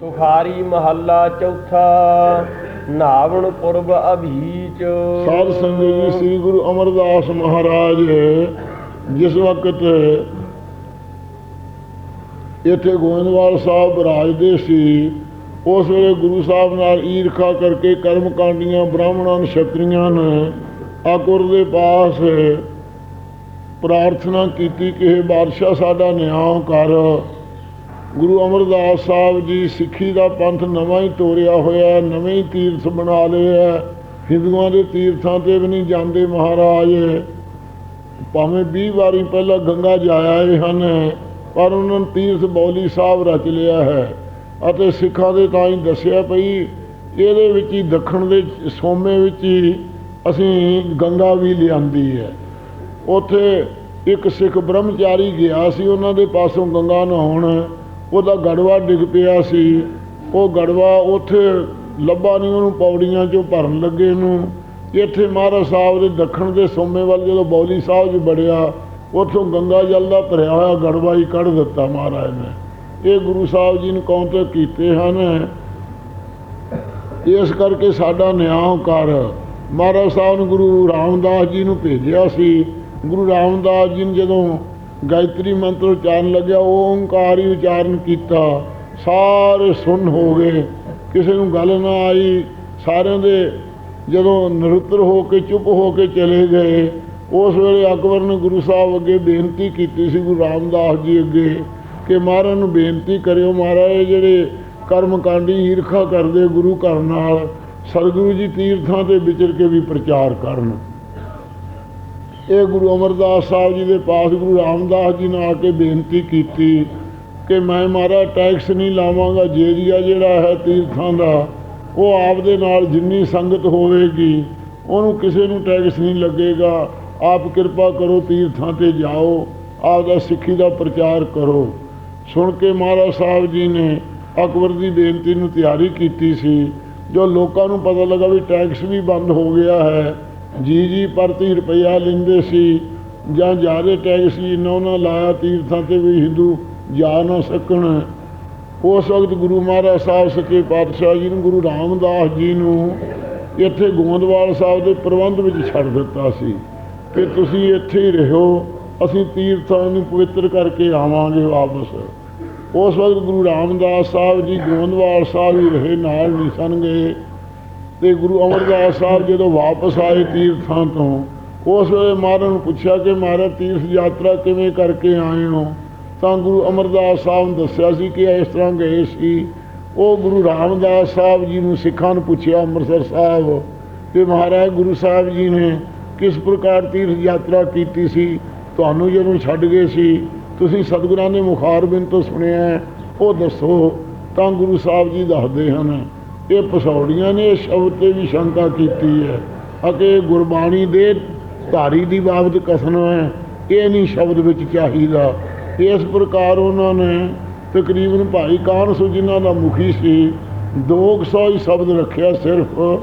ਸੁਖਾਰੀ ਮਹੱਲਾ ਚੌਥਾ, ਨਾਵਣ ਪੁਰਬ ਅਭੀਚ। ਸਾਧ ਸੰਗਤ ਜੀ, ਸ੍ਰੀ ਗੁਰੂ ਅਮਰਦਾਸ ਮਹਾਰਾਜ ਜਿਸ ਵਕਤ ਇੱਥੇ ਗੋਇੰਦਵਾਲ ਸਾਹਿਬ ਵਿਰਾਜਦੇ ਸੀ, ਉਸ ਵੇਲੇ ਗੁਰੂ ਸਾਹਿਬ ਨਾਲ ਈਰਖਾ ਕਰਕੇ ਕਰਮ ਕਾਂਡੀਆਂ, ਬ੍ਰਾਹਮਣਾਂ ਛਤਰੀਆਂ ਨੇ ਆਕੁਰ ਦੇ ਪਾਸ ਪ੍ਰਾਰਥਨਾ ਕੀਤੀ ਕਿ ਇਹ ਬਾਦਸ਼ਾਹ, ਸਾਡਾ ਨਿਆਂ ਕਰ। ਗੁਰੂ ਅਮਰਦਾਸ ਸਾਹਿਬ ਜੀ ਸਿੱਖੀ ਦਾ ਪੰਥ ਨਵਾਂ ਹੀ ਤੋਰਿਆ ਹੋਇਆ ਨਵੇਂ ਹੀ ਤੀਰਥ ਬਣਾ ਲਏ ਹੈ। ਹਿੰਦੂਆਂ ਦੇ ਤੀਰਥਾਂ ਤੇ ਵੀ ਨਹੀਂ ਜਾਂਦੇ ਮਹਾਰਾਜ। ਭਾਵੇਂ 20 ਵਾਰੀ ਪਹਿਲਾਂ ਗੰਗਾ ਜਾਇਆ ਹਨ, ਪਰ ਉਹਨਾਂ ਨੇ ਤੀਰਥ ਬੌਲੀ ਸਾਹਿਬ ਰਚ ਲਿਆ ਹੈ। ਅਤੇ ਸਿੱਖਾਂ ਦੇ ਤਾਂ ਹੀ ਦੱਸਿਆ ਪਈ, ਇਹਦੇ ਵਿੱਚ ਹੀ ਦੱਖਣ ਦੇ ਸੋਮੇ ਵਿੱਚ ਹੀ ਅਸੀਂ ਗੰਗਾ ਵੀ ਲਿਆਂਦੀ ਹੈ। ਉੱਥੇ ਇੱਕ ਸਿੱਖ ਬ੍ਰਹਮਚਾਰੀ ਗਿਆ ਸੀ, ਉਹਨਾਂ ਦੇ ਪਾਸੋਂ ਗੰਗਾ ਨਹਾਉਣ। ਉਹਦਾ ਗੜਵਾ ਡਿੱਗ ਪਿਆ ਸੀ। ਉਹ ਗੜਵਾ ਉੱਥੇ ਲੱਭਾ ਨਹੀਂ, ਉਹਨੂੰ ਪੌੜੀਆਂ 'ਚੋਂ ਭਰਨ ਲੱਗੇ ਨੂੰ ਇੱਥੇ ਮਹਾਰਾਜ ਸਾਹਿਬ ਦੇ ਦੱਖਣ ਦੇ ਸੋਮੇ ਵੱਲ ਜਦੋਂ ਬੌਲੀ ਸਾਹਿਬ 'ਚ ਬੜਿਆ ਉੱਥੋਂ ਗੰਗਾ ਜਲ ਦਾ ਭਰਿਆ ਹੋਇਆ ਗੜਵਾ ਹੀ ਕੱਢ ਦਿੱਤਾ ਮਹਾਰਾਜ ਨੇ। ਇਹ ਗੁਰੂ ਸਾਹਿਬ ਜੀ ਨੇ ਕੌਂਤੇ ਕੀਤੇ ਹਨ? ਇਸ ਕਰਕੇ ਸਾਡਾ ਨਿਆਂ ਕਰ। ਮਹਾਰਾਜ ਸਾਹਿਬ ਨੇ ਗੁਰੂ ਰਾਮਦਾਸ ਜੀ ਨੂੰ ਭੇਜਿਆ ਸੀ। ਗੁਰੂ ਰਾਮਦਾਸ ਜੀ ਨੇ ਜਦੋਂ ਗਾਇਤਰੀ ਮੰਤਰ ਉਚਾਰਨ ਲੱਗਿਆ, ਓੰਕਾਰ ਹੀ ਉਚਾਰਨ ਕੀਤਾ। ਸਾਰੇ ਸੁਣ ਹੋ ਗਏ। ਕਿਸੇ ਨੂੰ ਗੱਲ ਨਾ ਆਈ। ਸਾਰਿਆਂ ਦੇ ਜਦੋਂ ਨਿਰੁੱਤਰ ਹੋ ਕੇ, ਚੁੱਪ ਹੋ ਕੇ ਚਲੇ ਗਏ, ਉਸ ਵੇਲੇ ਅਕਬਰ ਨੇ ਗੁਰੂ ਸਾਹਿਬ ਅੱਗੇ ਬੇਨਤੀ ਕੀਤੀ ਸੀ ਗੁਰੂ ਰਾਮਦਾਸ ਜੀ ਅੱਗੇ ਕਿ ਮਹਾਰਾਜ ਨੂੰ ਬੇਨਤੀ ਕਰਿਓ, ਮਹਾਰਾਜ ਜਿਹੜੇ ਕਰਮ ਕਾਂਡੀ ਈਰਖਾ ਕਰਦੇ ਗੁਰੂ ਘਰ ਨਾਲ, ਸਤਿਗੁਰੂ ਜੀ ਤੀਰਥਾਂ ਤੇ ਵਿਚਰ ਕੇ ਵੀ ਪ੍ਰਚਾਰ ਕਰਨ। ਇਹ ਗੁਰੂ ਅਮਰਦਾਸ ਸਾਹਿਬ ਜੀ ਦੇ ਪਾਸ ਗੁਰੂ ਰਾਮਦਾਸ ਜੀ ਨੇ ਆ ਕੇ ਬੇਨਤੀ ਕੀਤੀ ਕਿ ਮੈਂ ਮਾਰਾ ਟੈਕਸ ਨਹੀਂ ਲਾਵਾਂਗਾ ਜੇਰੀਆ ਜਿਹੜਾ ਹੈ ਤੀਰਥਾਂ ਦਾ, ਉਹ ਆਪ ਦੇ ਨਾਲ ਜਿੰਨੀ ਸੰਗਤ ਹੋਵੇਗੀ, ਉਹਨੂੰ ਕਿਸੇ ਨੂੰ ਟੈਕਸ ਨਹੀਂ ਲੱਗੇਗਾ। ਆਪ ਕਿਰਪਾ ਕਰੋ ਤੀਰਥਾਂ ਤੇ ਜਾਓ ਆਪ ਦਾ ਸਿੱਖੀ ਦਾ ਪ੍ਰਚਾਰ ਕਰੋ। ਸੁਣ ਕੇ ਮਹਾਰਾਜ ਸਾਹਿਬ ਜੀ ਨੇ ਅਕਬਰ ਦੀ ਬੇਨਤੀ ਨੂੰ ਤਿਆਰੀ ਕੀਤੀ ਸੀ। ਜੋ ਲੋਕਾਂ ਨੂੰ ਪਤਾ ਲੱਗਾ ਵੀ ਟੈਕਸ ਵੀ ਬੰਦ ਹੋ ਗਿਆ ਹੈ ਜੀ ਜੀ ਪ੍ਰਤੀ ਰੁਪਈਆ ਲੈਂਦੇ ਸੀ ਜਾਂ ਜ਼ਿਆਦਾ ਟੈਕਸ ਜੀ ਨਾ ਉਹਨਾਂ ਲਾਇਆ ਤੀਰਥਾਂ ਤੇ ਵੀ ਹਿੰਦੂ ਜਾ ਨਾ ਸਕਣ। ਉਸ ਵਕਤ ਗੁਰੂ ਮਹਾਰਾਜ ਸਾਹਿਬ ਸੱਚੇ ਪਾਤਸ਼ਾਹ ਜੀ ਨੂੰ ਗੁਰੂ ਰਾਮਦਾਸ ਜੀ ਨੂੰ ਇੱਥੇ ਗੋਂਦਵਾਲ ਸਾਹਿਬ ਦੇ ਪ੍ਰਬੰਧ ਵਿੱਚ ਛੱਡ ਦਿੱਤਾ ਸੀ ਕਿ ਤੁਸੀਂ ਇੱਥੇ ਹੀ ਰਹੋ, ਅਸੀਂ ਤੀਰਥਾਂ ਨੂੰ ਪਵਿੱਤਰ ਕਰਕੇ ਆਵਾਂਗੇ ਵਾਪਸ। ਉਸ ਵਕਤ ਗੁਰੂ ਰਾਮਦਾਸ ਸਾਹਿਬ ਜੀ ਗੋਂਦਵਾਲ ਸਾਹਿਬ ਹੀ ਰਹੇ, ਨਾਲ ਨਹੀਂ ਸਨ ਗਏ। ਤੇ ਗੁਰੂ ਅਮਰਦਾਸ ਸਾਹਿਬ ਜਦੋਂ ਵਾਪਸ ਆਏ ਤੀਰਥਾਂ ਤੋਂ, ਉਸ ਵੇਲੇ ਮਹਾਰਾਜ ਨੂੰ ਪੁੱਛਿਆ ਕਿ ਮਹਾਰਾਜ, ਤੀਰਥ ਯਾਤਰਾ ਕਿਵੇਂ ਕਰਕੇ ਆਏ ਹੋ? ਤਾਂ ਗੁਰੂ ਅਮਰਦਾਸ ਸਾਹਿਬ ਨੇ ਦੱਸਿਆ ਸੀ ਕਿ ਇਸ ਤਰ੍ਹਾਂ ਗਏ ਸੀ। ਉਹ ਗੁਰੂ ਰਾਮਦਾਸ ਸਾਹਿਬ ਜੀ ਨੂੰ ਸਿੱਖਾਂ ਨੂੰ ਪੁੱਛਿਆ, ਅੰਮ੍ਰਿਤਸਰ ਸਾਹਿਬ ਕਿ ਮਹਾਰਾਜ, ਗੁਰੂ ਸਾਹਿਬ ਜੀ ਨੇ ਕਿਸ ਪ੍ਰਕਾਰ ਤੀਰਥ ਯਾਤਰਾ ਕੀਤੀ ਸੀ? ਤੁਹਾਨੂੰ ਜਦੋਂ ਛੱਡ ਗਏ ਸੀ, ਤੁਸੀਂ ਸਤਿਗੁਰਾਂ ਦੇ ਮੁਖਾਰਬਿੰਦ ਤੋਂ ਸੁਣਿਆ ਉਹ ਦੱਸੋ। ਤਾਂ ਗੁਰੂ ਸਾਹਿਬ ਜੀ ਦੱਸਦੇ ਹਨ ਇਹ ਪਸੌੜੀਆਂ ਨੇ, ਇਸ ਸ਼ਬਦ ਤੇ ਵੀ ਸ਼ੰਕਾ ਕੀਤੀ ਹੈ। ਅਤੇ ਗੁਰਬਾਣੀ ਦੇ ਧਾਰੀ ਦੀ ਬਾਬਤ ਕਥਨ ਹੈ, ਇਹ ਨਹੀਂ ਸ਼ਬਦ ਵਿੱਚ ਚਾਹੀਦਾ। ਇਸ ਪ੍ਰਕਾਰ ਉਹਨਾਂ ਨੇ ਤਕਰੀਬਨ ਭਾਈ ਕਾਨ ਸੋ ਜਿਨ੍ਹਾਂ ਦਾ ਮੁਖੀ ਸੀ 200 ਹੀ ਸ਼ਬਦ ਰੱਖਿਆ ਸਿਰਫ।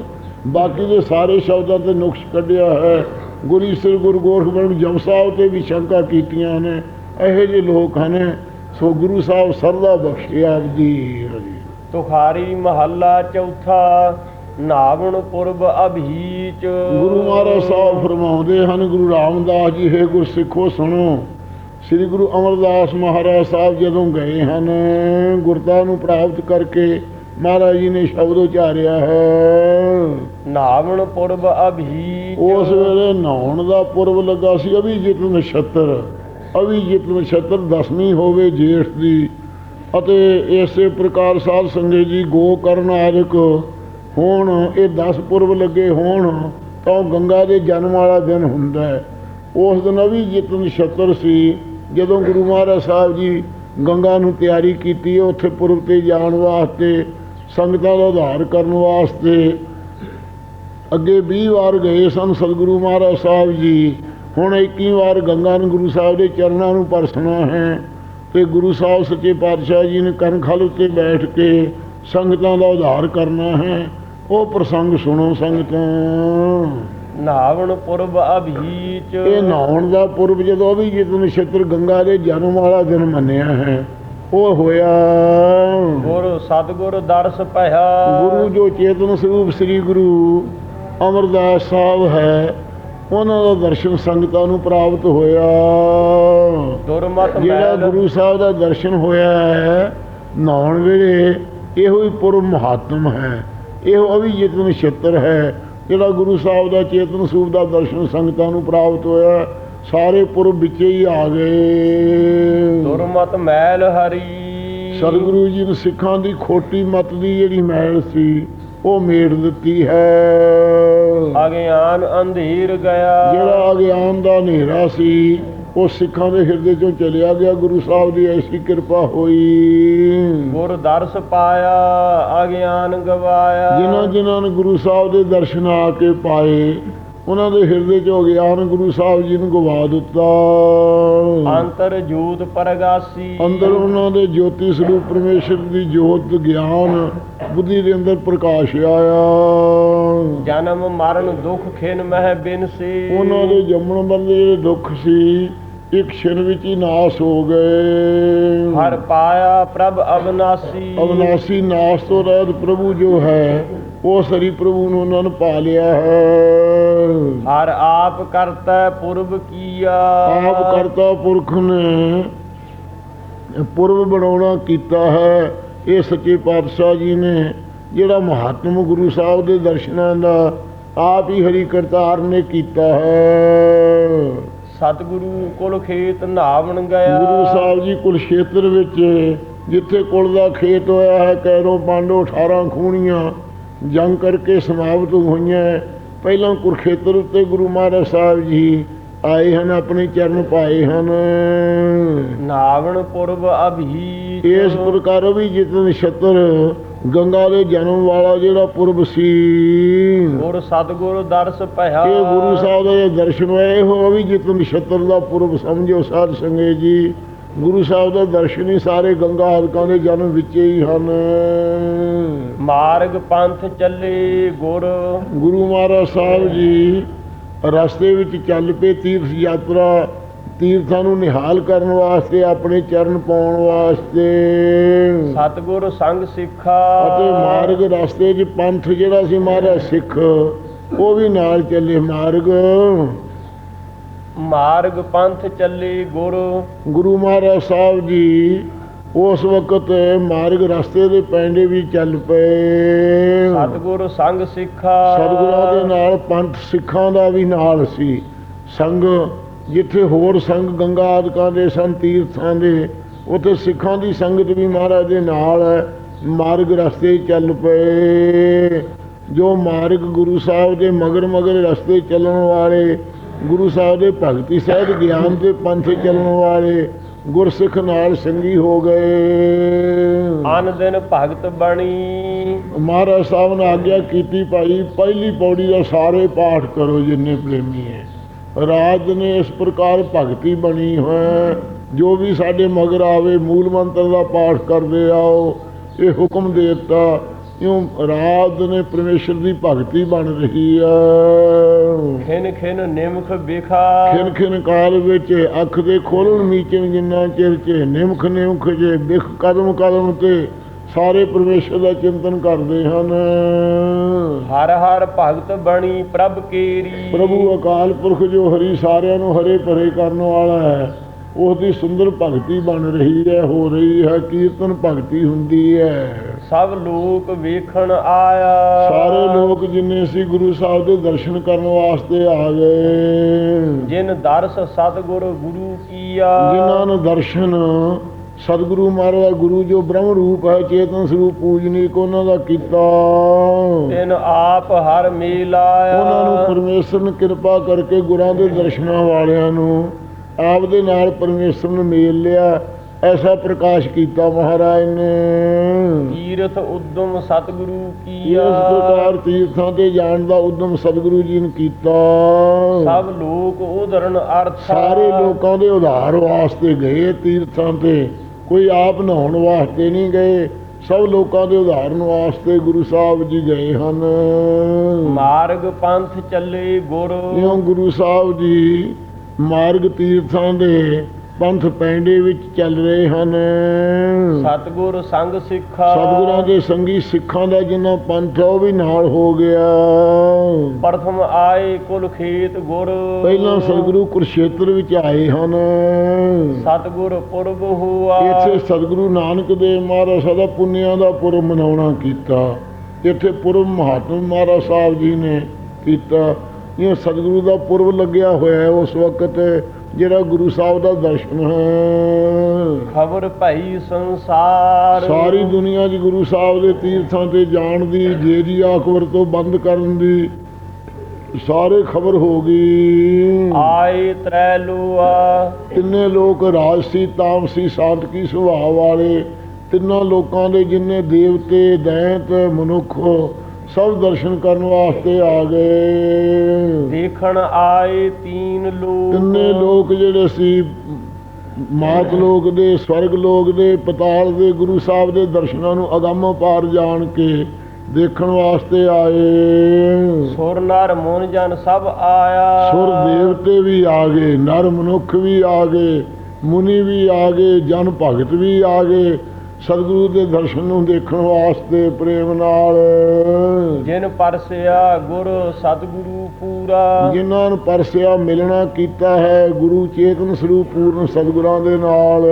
ਬਾਕੀ ਦੇ ਸਾਰੇ ਸ਼ਬਦਾਂ ਤੇ ਨੁਕਸ ਕੱਢਿਆ ਹੈ। ਗੁਰੂ ਸ੍ਰੀ ਗੁਰੂ ਗੋਰਖਪੁਰ ਜਮ ਸਾਹਿਬ ਤੇ ਵੀ ਸ਼ੰਕਾ ਕੀਤੀਆਂ ਨੇ। ਇਹੋ ਜਿਹੇ ਲੋਕ ਹਨ, ਸੋ ਗੁਰੂ ਸਾਹਿਬ ਸਰਦਾ ਬਖਸ਼ਿਆ ਜੀ। ਹਰੀ ਤੁਖਾਰੀ ਮਹੱਲਾ ਚੌਥਾ ਨਾਵਣ ਪੁਰਬ ਅਭੀਚ। ਗੁਰੂ ਮਹਾਰਾਜ ਸਾਹਿਬ ਫਰਮਾਉਂਦੇ ਹਨ ਗੁਰੂ ਰਾਮਦਾਸ ਜੀ ਹੈ ਗੁਰਸਿੱਖੋ ਸੁਣੋ। ਸ੍ਰੀ ਗੁਰੂ ਅਮਰਦਾਸ ਮਹਾਰਾਜ ਸਾਹਿਬ ਜਦੋਂ ਗਏ ਹਨ ਗੁਰਤਾ ਨੂੰ ਪ੍ਰਾਪਤ ਕਰਕੇ ਮਹਾਰਾਜ ਜੀ ਨੇ ਸ਼ਬਦ ਉਚਾਰਿਆ ਹੈ। ਨਾਵਣ ਪੁਰਬ ਅਭੀਚ। ਉਸ ਵੇਲੇ ਨਹਾਉਣ ਦਾ ਪੁਰਬ ਲੱਗਾ ਸੀ ਅਭਿਜਿਤ ਨਛੱਤਰ। ਅਭਿਜਿਤ ਨਛੱਤਰ ਦਸਵੀਂ ਹੋਵੇ ਜੇਠ ਦੀ। ਅਤੇ ਇਸੇ ਪ੍ਰਕਾਰ ਸਾਧ ਸੰਗਤ ਜੀ ਗੋ ਕਰਨ ਆਦਿਕ ਹੋਣ, ਇਹ 10 ਪੁਰਬ ਲੱਗੇ ਹੋਣ, ਤਾਂ ਉਹ ਗੰਗਾ ਦੇ ਜਨਮ ਵਾਲਾ ਦਿਨ ਹੁੰਦਾ ਹੈ। ਉਸ ਦਿਨ ਅਭਿਜਿਤ ਨਛੱਤਰ ਸੀ। ਜਦੋਂ ਗੁਰੂ ਮਹਾਰਾਜ ਸਾਹਿਬ ਜੀ ਗੰਗਾ ਨੂੰ ਤਿਆਰੀ ਕੀਤੀ, ਉੱਥੇ ਪੁਰਬ ਤੇ ਜਾਣ ਵਾਸਤੇ, ਸੰਗਤਾਂ ਦਾ ਉਧਾਰ ਕਰਨ ਵਾਸਤੇ ਅੱਗੇ 20 ਵਾਰ ਗਏ ਸਨ ਸਤਿਗੁਰੂ ਮਹਾਰਾਜ ਸਾਹਿਬ ਜੀ। ਹੁਣ 21 ਵਾਰ ਗੰਗਾ ਨੂੰ ਗੁਰੂ ਸਾਹਿਬ ਦੇ ਚਰਨਾਂ ਨੂੰ ਪਰਸਣਾ ਹੈ। ਤੇ ਗੁਰੂ ਸਾਹਿਬ ਸੱਚੇ ਪਾਤਸ਼ਾਹ ਜੀ ਨੇ ਕੰਖਲ ਉੱਤੇ ਬੈਠ ਕੇ ਸੰਗਤਾਂ ਦਾ ਉਧਾਰ ਕਰਨਾ ਹੈ। ਉਹ ਪ੍ਰਸੰਗ ਸੁਣੋ ਸੰਗਤਾਂ। ਨਾਵਣ ਪੁਰਬ ਅਭੀਚ। ਇਹ ਨਹਾਉਣ ਦਾ ਪੁਰਬ ਜਦੋਂ ਵੀ ਜਿਤ ਨਛੱਤਰ ਗੰਗਾ ਦੇ ਜਨਮ ਵਾਲਾ ਦਿਨ ਮੰਨਿਆ ਹੈ ਉਹ ਹੋਇਆ। ਗੁਰ ਸਤਗੁਰ ਦਰਸ ਭਇਆ। ਗੁਰੂ ਜੋ ਚੇਤਨ ਸਰੂਪ ਸ੍ਰੀ ਗੁਰੂ ਅਮਰਦਾਸ ਸਾਹਿਬ ਹੈ ਉਹਨਾਂ ਦਾ ਦਰਸ਼ਨ ਸੰਗਤਾਂ ਨੂੰ ਪ੍ਰਾਪਤ ਹੋਇਆ। ਦੁਰਮਤ ਜਿਹੜਾ ਗੁਰੂ ਸਾਹਿਬ ਦਾ ਦਰਸ਼ਨ ਹੋਇਆ ਹੈ ਨਹਾਉਣ ਵੇਲੇ ਇਹੋ ਹੀ ਪੁਰਬ ਮਹਾਤਮ ਹੈ। ਇਹੋ ਅਭਿਜਿਤ ਨਛੱਤਰ ਹੈ ਜਿਹੜਾ ਗੁਰੂ ਸਾਹਿਬ ਦਾ ਚੇਤਨ ਸਰੂਪ ਦਾ ਦਰਸ਼ਨ ਸੰਗਤਾਂ ਨੂੰ ਪ੍ਰਾਪਤ ਹੋਇਆ ਸਾਰੇ ਪੁਰਬ ਵਿੱਚ ਹੀ ਆ ਗਏ। ਦੁਰਮਤ ਮੈਲ ਹਰੀ। ਸਤਿਗੁਰੂ ਜੀ ਨੇ ਸਿੱਖਾਂ ਦੀ ਖੋਟੀ ਮਤ ਦੀ ਜਿਹੜੀ ਮੈਲ ਸੀ ਉਹ ਮੇੜ ਦਿੱਤੀ ਹੈ। ਅਗਿਆਨ ਅੰਧੇਰ ਗਿਆ। ਜਿਹੜਾ ਅਗਿਆਨ ਦਾ ਹਨੇਰਾ ਸੀ ਉਹ ਸਿੱਖਾਂ ਦੇ ਹਿਰਦੇ ਚੋਂ ਚਲਿਆ ਗਿਆ। ਗੁਰੂ ਸਾਹਿਬ ਦੀ ਐਸੀ ਕਿਰਪਾ ਹੋਈ। ਗੁਰ ਦਰਸ ਪਾਇਆ ਅਗਿਆਨ ਗਵਾਇਆ। ਜਿਨ੍ਹਾਂ ਜਿਨ੍ਹਾਂ ਨੇ ਗੁਰੂ ਸਾਹਿਬ ਦੇ ਦਰਸ਼ਨ ਆ ਕੇ ਪਾਏ ਉਹਨਾਂ ਦੇ ਹਿਰਦੇ ਚੋਂ ਗਿਆਨ ਗੁਰੂ ਸਾਹਿਬ ਜੀ ਨੂੰ ਗਵਾ ਦਿੱਤਾ। ਅੰਤਰ ਜੂਤ ਪਰਗਾਸੀ। ਅੰਦਰ ਉਹਨਾਂ ਦੇ ਜੋਤੀ ਸਰੂਪ ਪਰਮੇਸ਼ਰ ਦੀ ਜੋਤ ਗਿਆਨ ਬੁੱਧੀ ਦੇ ਅੰਦਰ ਪ੍ਰਕਾਸ਼ ਆਇਆ। ਜਨਮ ਮਰਨ ਦੁਖ ਖਿਨ ਮਹਿ ਬਿਨਸੀ ਉਹਨਾਂ ਦੇ ਜੰਮਣ ਮਰਨ ਦੇ ਜਿਹੜੇ ਦੁੱਖ ਸੀ ਇੱਕ ਛਿਨ ਵਿੱਚ ਹੀ ਨਾਸ ਹੋ ਗਏ। ਹਰ ਪਾਇਆ ਪ੍ਰਭ ਅਬਨਾਸੀ ਅਵਨਾਸੀ ਨਾਸ ਤੋਂ ਰਹਿਤ ਪ੍ਰਭੂ ਜੋ ਹੈ ਉਹ ਸਰੀ ਪ੍ਰਭੂ ਨੂੰ ਉਹਨਾਂ ਨੇ ਪਾ ਲਿਆ ਹੈ। ਹਰ ਆਪ ਕਰਤਾ ਪੁਰਬ ਕੀਆ। ਆਪ ਕਰਤਾ ਪੁਰਖ ਨੇ ਪੁਰਬ ਬਣਾਉਣਾ ਕੀਤਾ ਹੈ। ਇਹ ਸੱਚੇ ਪਾਤਸ਼ਾਹ ਜੀ ਨੇ ਜਿਹੜਾ ਮਹਾਤਮ ਗੁਰੂ ਸਾਹਿਬ ਦੇ ਦਰਸ਼ਨਾਂ ਦਾ ਆਪ ਹੀ ਹਰੀ ਕਰਤਾਰ ਨੇ ਕੀਤਾ ਹੈ। ਸਤਿਗੁਰੂ ਕੁਲ ਖੇਤ ਨਾਵਣ ਗਿਆ। ਗੁਰੂ ਸਾਹਿਬ ਜੀ ਕੁਲਸ਼ੇਤਰ ਵਿੱਚ ਜਿੱਥੇ ਕੁਲ ਦਾ ਖੇਤ ਹੋਇਆ ਹੈ ਕੈਰੋਂ ਪਾਂਡੋ 18 ਖੂਣੀਆਂ ਜੰਗ ਕਰਕੇ ਸਮਾਪਤ ਹੋਈਆਂ ਪਹਿਲਾਂ ਕੁਰਖੇਤਰ ਉੱਤੇ ਗੁਰੂ ਮਹਾਰਾਜ ਸਾਹਿਬ ਜੀ ਆਏ ਹਨ ਆਪਣੇ ਚਰਨ ਪਾਏ ਹਨ। ਨਾਵਣ ਪੁਰਬ ਅਭੀ ਇਸ ਪ੍ਰਕਾਰ ਵੀ ਜਿਤਨ ਛਤਰ ਗੰਗਾ ਦੇ ਜਨਮ ਵਾਲਾ ਜਿਹੜਾ ਪੁਰਬ ਸੀ। ਗੁਰ ਸਤਿਗੁਰ ਦਰਸ ਭਇਆ। ਇਹ ਗੁਰੂ ਸਾਹਿਬ ਦੇ ਦਰਸ਼ਨ ਹੋਏ। ਇਹੋ ਵੀ ਜਿਤਨ ਛਤਰ ਦਾ ਪੁਰਬ ਸਮਝੋ ਸਾਧ ਸੰਗੇ ਜੀ। ਗੁਰੂ ਸਾਹਿਬ ਦਾ ਦਰਸ਼ਨ ਹੀ ਸਾਰੇ ਗੰਗਾ ਆਦਿਕਾਂ ਦੇ ਜਨਮ ਵਿੱਚ ਹੀ ਹਨ। ਮਾਰਗ ਪੰਥ ਚੱਲੇ ਗੁਰ। ਗੁਰੂ ਮਹਾਰਾਜ ਸਾਹਿਬ ਜੀ ਰਸਤੇ ਵਿੱਚ ਚੱਲ ਪਏ ਤੀਰਥ ਯਾਤਰਾ। ਤੀਰਥਾਂ ਨੂੰ ਨਿਹਾਲ ਕਰਨ ਵਾਸਤੇ ਆਪਣੇ ਚਰਨ ਪਾਉਣ ਵਾਸਤੇ। ਸਤਿਗੁਰ ਸੰਗ ਸਿੱਖਾ। ਅਤੇ ਮਾਰਗ ਰਸਤੇ 'ਚ ਪੰਥ ਜਿਹੜਾ ਸੀ ਮਹਾਰਾਜ ਸਿੱਖ ਉਹ ਵੀ ਨਾਲ ਚੱਲੇ ਮਾਰਗ। ਮਾਰਗ ਪੰਥ ਚੱਲੇ ਗੁਰ। ਗੁਰੂ ਮਹਾਰਾਜ ਸਾਹਿਬ ਜੀ ਉਸ ਵਕਤ ਮਾਰਗ ਰਸਤੇ ਦੇ ਪੈਂਡੇ ਵੀ ਚੱਲ ਪਏ। ਸਤਿਗੁਰ ਸੰਗ ਸਿੱਖਾ। ਸਤਿਗੁਰਾਂ ਦੇ ਨਾਲ ਪੰਥ ਸਿੱਖਾਂ ਦਾ ਵੀ ਨਾਲ ਸੀ। ਸੰਗ ਜਿੱਥੇ ਹੋਰ ਸੰਗ ਗੰਗਾ ਆਦਿਕਾਂ ਦੇ ਸਨ ਤੀਰਥਾਂ ਦੇ ਉੱਥੇ ਸਿੱਖਾਂ ਦੀ ਸੰਗਤ ਵੀ ਮਹਾਰਾਜ ਦੇ ਨਾਲ ਹੈ। ਮਾਰਗ ਰਸਤੇ ਚੱਲ ਪਏ। ਜੋ ਮਾਰਗ ਗੁਰੂ ਸਾਹਿਬ ਦੇ ਮਗਰ ਮਗਰ ਰਸਤੇ ਚੱਲਣ ਵਾਲੇ ਗੁਰੂ ਸਾਹਿਬ ਦੇ ਭਗਤੀ ਸਹਿਤ ਗਿਆਨ ਦੇ ਪੰਥ ਚੱਲਣ ਵਾਲੇ ਗੁਰਸਿੱਖ ਨਾਲ ਸੰਗੀ ਹੋ ਗਏ। ਅਨ ਦਿਨ ਭਗਤ ਬਣੀ। ਮਹਾਰਾਜ ਸਾਹਿਬ ਨੇ ਆਗਿਆ ਕੀਤੀ ਭਾਈ ਪਹਿਲੀ ਪੌੜੀ ਦਾ ਸਾਰੇ ਪਾਠ ਕਰੋ ਜਿੰਨੇ ਪ੍ਰੇਮੀ ਹੈ। ਰਾਜ ਨੇ ਇਸ ਪ੍ਰਕਾਰ ਭਗਤੀ ਬਣੀ ਹੈ ਜੋ ਵੀ ਸਾਡੇ ਮਗਰ ਆਵੇ ਮੂਲ ਮੰਤਰ ਦਾ ਪਾਠ ਕਰਦੇ ਆਓ। ਇਹ ਹੁਕਮ ਦੇ ਦਿੱਤਾ ਇਉਂ ਰਾਜ ਨੇ ਪਰਮੇਸ਼ਰ ਦੀ ਭਗਤੀ ਬਣ ਰਹੀ ਹੈ। ਖਿਨ ਖਿਨ ਨਿਮਖ ਬਿਖਾ ਖਿਨ ਖਿਨ ਕਾਲ ਵਿੱਚ ਅੱਖ ਦੇ ਖੋਲਣ ਮੀਚਣ ਜਿੰਨਾ ਚਿਰ ਚ ਨਿਮਖ ਨਿਮਖ ਜੇ ਬਿਖ ਕਦਮ ਕਦਮ ਤੇ ਸਾਰੇ ਪਰਮੇਸ਼ਰ ਦਾ ਚਿੰਤਨ ਕਰਦੇ ਹਨ। ਹਰ ਹਰ ਭਗਤ ਬਣੀ ਪ੍ਰਭ ਕੇਰੀ। ਪ੍ਰਭੂ ਅਕਾਲ ਪੁਰਖ ਜੋ ਹਰੀ ਸਾਰਿਆਂ ਨੂੰ ਹਰੇ ਭਰੇ ਕਰਨ ਵਾਲਾ ਹੈ ਉਸ ਦੀ ਸੁੰਦਰ ਭਗਤੀ ਬਣ ਰਹੀ ਹੈ ਹੋ ਰਹੀ ਹੈ ਕੀਰਤਨ ਭਗਤੀ ਹੁੰਦੀ ਹੈ। ਸਭ ਲੋਕ ਵੇਖਣ ਆਇਆ। ਸਾਰੇ ਲੋਕ ਜਿੰਨੇ ਸੀ ਗੁਰੂ ਸਾਹਿਬ ਦੇ ਦਰਸ਼ਨ ਕਰਨ ਵਾਸਤੇ ਆ ਗਏ। ਜਿਨ ਦਰਸ ਸਤਿਗੁਰ ਗੁਰੂ ਕੀਆ। ਜਿਨ੍ਹਾਂ ਨੇ ਦਰਸ਼ਨ ਸਤਿਗੁਰੂ ਮਹਾਰਾਜ ਗੁਰੂ ਜੋ ਬ੍ਰਹਮ ਰੂਪ ਹੈ ਚੇਤਨ ਸਰੂਪ ਪੂਜਨੀਕ ਉਹਨਾਂ ਦਾ ਕੀਤਾ। ਤਿਨ ਆਪ ਹਰ ਮੇਲ ਆਇਆ ਉਹਨਾਂ ਨੂੰ ਪਰਮੇਸ਼ਰ ਨੇ ਕਿਰਪਾ ਕਰਕੇ ਗੁਰਾਂ ਦੇ ਦਰਸ਼ਨਾਂ ਵਾਲਿਆਂ ਨੂੰ ਆਪ ਦੇ ਨਾਲ ਪਰਮੇਸ਼ਰ ਨੇ ਮੇਲ ਲਿਆ ਐਸਾ ਪ੍ਰਕਾਸ਼ ਕੀਤਾ ਮਹਾਰਾਜ ਨੇ। ਤੀਰਥ ਉਦਮ ਸਤਿਗੁਰੂ ਇਸ ਕੀਆ ਪ੍ਰਕਾਰ ਤੀਰਥਾਂ ਤੇ ਜਾਣ ਦਾ ਉਦਮ ਸਤਿਗੁਰੂ ਜੀ ਨੇ ਕੀਤਾ। ਸਭ ਲੋਕ ਉਧਰਨ ਅਰਥ। ਸਾਰੇ ਲੋਕਾਂ ਦੇ ਉਧਾਰ ਵਾਸਤੇ ਗਏ ਤੀਰਥਾਂ ਤੇ। ਕੋਈ ਆਪ ਨਹਾਉਣ ਵਾਸਤੇ ਨਹੀਂ ਗਏ ਸਭ ਲੋਕਾਂ ਦੇ ਉਧਾਰਨ ਵਾਸਤੇ ਗੁਰੂ ਸਾਹਿਬ ਜੀ ਗਏ ਹਨ। ਮਾਰਗ ਪੰਥ ਚੱਲੇ ਗੁਰ। ਗੁਰੂ ਸਾਹਿਬ ਜੀ ਮਾਰਗ ਤੀਰਥਾਂ ਦੇ ਪੰਥ ਪੈਂਡੇ ਵਿੱਚ ਚੱਲ ਰਹੇ ਹਨ। ਸਤਗੁਰ ਸੰਗ ਸਿੱਖਾ। ਸਤਿਗੁਰਾਂ ਦੇ ਸੰਗੀ ਸਿੱਖਾਂ ਦਾ ਜਿੰਨਾ ਪੰਥ ਉਹ ਵੀ ਨਾਲ ਹੋ ਗਿਆ। ਪ੍ਰਥਮ ਆਏ ਕੁਲ ਖੇਤ ਗੁਰ। ਪਹਿਲਾਂ ਸਤਿਗੁਰੂ ਕੁਰਸ਼ੇਤਰ ਵਿੱਚ ਆਏ ਹਨ। ਸਤਗੁਰ ਪੁਰਬ ਹੋਆ। ਇੱਥੇ ਸਤਿਗੁਰੂ ਨਾਨਕ ਦੇਵ ਮਹਾਰਾਜ ਸਾਹਿਬ ਦਾ ਪੁੰਨਿਆਂ ਦਾ ਪੁਰਬ ਮਨਾਉਣਾ ਕੀਤਾ। ਇੱਥੇ ਪੁਰਬ ਮਹਾਤਮਾ ਮਹਾਰਾਜ ਸਾਹਿਬ ਜੀ ਨੇ ਕੀਤਾ। ਇਹ ਸਤਿਗੁਰੂ ਦਾ ਪੁਰਬ ਲੱਗਿਆ ਹੋਇਆ ਹੈ ਉਸ ਵਕਤ ਜਿਹੜਾ ਗੁਰੂ ਸਾਹਿਬ ਦਾ ਦਰਸ਼ਨ ਹੈ। ਖਬਰ ਭਈ ਸੰਸਾਰ। ਸਾਰੀ ਦੁਨੀਆ 'ਚ ਗੁਰੂ ਸਾਹਿਬ ਦੇ ਤੀਰਥਾਂ ਤੇ ਜਾਣ ਦੀ ਜੇਰੀ ਅਕਬਰ ਤੋਂ ਬੰਦ ਕਰਨ ਦੀ ਸਾਰੇ ਖਬਰ ਹੋ ਗਈ। ਆਏ ਤ੍ਰੈ ਲੋਆ ਤਿੰਨੇ ਲੋਕ ਰਾਜਸੀ ਤਾਮਸੀ ਸਾਤਕੀ ਸੁਭਾਅ ਵਾਲੇ। ਤਿੰਨਾਂ ਲੋਕਾਂ ਦੇ ਜਿੰਨੇ ਦੇਵਤੇ ਦੈਂਤ ਮਨੁੱਖ ਸਭ ਦਰਸ਼ਨ ਕਰਨ ਵਾਸਤੇ ਆ ਗਏ। ਦੇਖਣ ਆਏ ਤੀਨ ਲੋਕ। ਤਿੰਨੇ ਲੋਕ ਜਿਹੜੇ ਸੀ ਮਾਤ ਲੋਕ ਦੇ ਸਵਰਗ ਲੋਕ ਦੇ ਪਤਾਲ ਦੇ ਗੁਰੂ ਸਾਹਿਬ ਦੇ ਦਰਸ਼ਨਾਂ ਨੂੰ ਅਗੰਮ ਪਾਰ ਜਾਣ ਕੇ ਦੇਖਣ ਵਾਸਤੇ ਆਏ। ਸੁਰ ਨਰ ਮਨ ਜਨ ਸਭ ਆਇਆ। ਸੁਰ ਦੇਵਤੇ ਵੀ ਆ ਗਏ ਨਰ ਮਨੁੱਖ ਵੀ ਆ ਗਏ ਮੁਨੀ ਵੀ ਆ ਗਏ ਜਨ ਭਗਤ ਵੀ ਆ ਗਏ। ਸਤਿਗੁਰੂ ਦੇ ਦਰਸ਼ਨ ਨੂੰ ਦੇਖਣ ਵਾਸਤੇ ਪ੍ਰੇਮ ਨਾਲ। ਜਿਨ ਪਰਸਿਆ ਗੁਰ ਸਤਗੁਰੂ ਪੂਰਾ। ਜਿਨ੍ਹਾਂ ਨੂੰ ਪਰਸਿਆ ਮਿਲਣਾ ਕੀਤਾ ਹੈ ਗੁਰੂ ਚੇਤਨ ਸਰੂਪ ਪੂਰਨ ਸਤਿਗੁਰਾਂ ਦੇ ਨਾਲ।